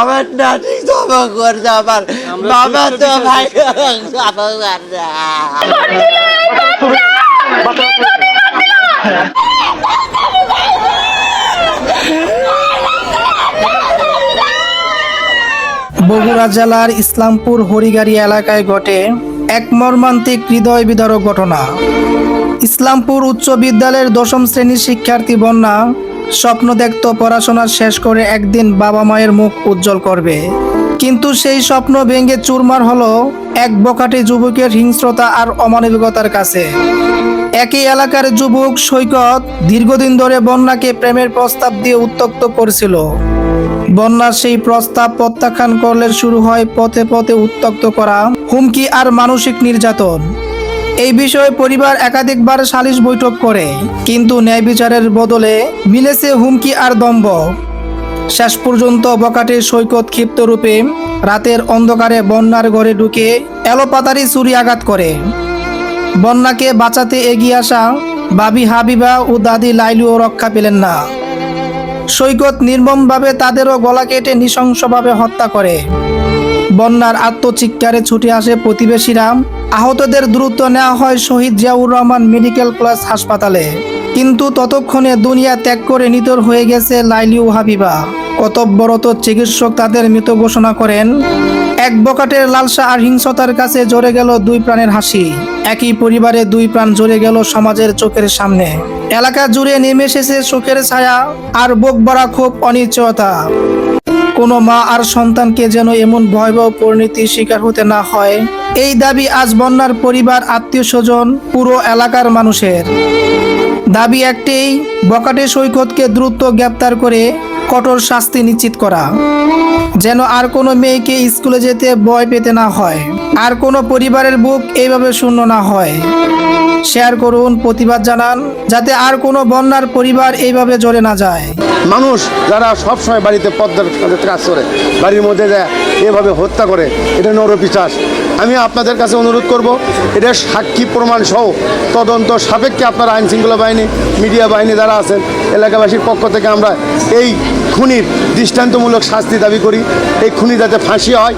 আমার ক্ষমা করছে আমার। বাবা তো ভাই ক্ষমা করছে বগুড়া জেলার ইসলামপুর হরিগাড়ি এলাকায় ঘটে এক মর্মান্তিক হৃদয় বিদারক ঘটনা। ইসলামপুর উচ্চ বিদ্যালয়ের দশম শ্রেণির শিক্ষার্থী বন্যা স্বপ্ন দেখত পড়াশোনা শেষ করে একদিন বাবা মায়ের মুখ উজ্জ্বল করবে। কিন্তু সেই স্বপ্ন ভেঙে চুরমার হলো এক বকাটে যুবকের হিংস্রতা আর অমানবিকতার কাছে। একই এলাকার যুবক সৈকত দীর্ঘদিন ধরে বন্যাকে প্রেমের প্রস্তাব দিয়ে উত্তক্ত করছিল। বন্যার সেই প্রস্তাব প্রত্যাখ্যান করলে শুরু হয় পথে পথে উত্তক্ত করা হুমকি আর মানসিক নির্যাতন। এই বিষয়ে পরিবার একাধিকবার সালিশ বৈঠক করে, কিন্তু ন্যায় বিচারের বদলে মিলেছে হুমকি আর দম্ভ। শেষ পর্যন্ত বকাটে সৈকত ক্ষিপ্ত রূপে রাতের অন্ধকারে বন্যার ঘরে ঢুকে এলোপাতারি ছুরি আঘাত করে। বন্যাকে বাঁচাতে এগিয়ে আসা বাবি হাবিবা ও দাদি লাইলুও রক্ষা পেলেন না। সৈকত নির্মমভাবে তাদেরও গলা কেটে নৃশংসভাবে হত্যা করে। বন্যার আত্মচিৎকারে ছুটে আসে প্রতিবেশীরা আহতদের দ্রুত নেওয়া হয় শহীদ জিয়াউর রহমান মেডিকেল কলেজ হাসপাতালে। কিন্তু ততক্ষণে দুনিয়া ত্যাগ করে নিতর হয়ে গেছে লাইলি ও হাবিবা। কর্তব্যরত চিকিৎসক তাদের মৃত ঘোষণা করেন, এক বকাটের লালসা আর হিংসতার কাছে জড়ে গেল দুই প্রাণের হাসি। একই পরিবারে দুই প্রাণ জড়ে গেল সমাজের চোখের সামনে। এলাকা জুড়ে নেমে এসেছে শোকের ছায়া আর বুক ভরা খুব অনিশ্চয়তা। কোনো মা আর সন্তানকে যেন এমন ভয়াবহ পরিণতির শিকার হতে না হয়। এই দাবি আজ বন্যার পরিবার, আত্মীয় স্বজন, পুরো এলাকার মানুষের। দাবি একটাই, বকাটে সৈকতকে দ্রুত গ্রেপ্তার করে কঠোর শাস্তি নিশ্চিত করা। যেন আর কোনো মেয়েকে স্কুলে যেতে ভয় পেতে না হয়। আর কোনো পরিবারের বুক এইভাবে শূন্য না হয়। শেয়ার করুন, প্রতিবাদ জানান, যাতে আর কোনো বন্যার পরিবার এইভাবে জড়ে না যায়। মানুষ যারা সবসময় বাড়িতে পদ্মার কাজ করে, বাড়ির মধ্যে যায় এভাবে হত্যা করে, এটা নরপিচাস। আমি আপনাদের কাছে অনুরোধ করব, এটা সাক্ষী প্রমাণ সহ তদন্ত সাপেক্ষে আপনার আইন শৃঙ্খলা বাহিনী, মিডিয়া বাহিনী যারা আছেন, এলাকাবাসীর পক্ষ থেকে আমরা এই খুনির দৃষ্টান্তমূলক শাস্তি দাবি করি। এই খুনি যাতে ফাঁসি হয়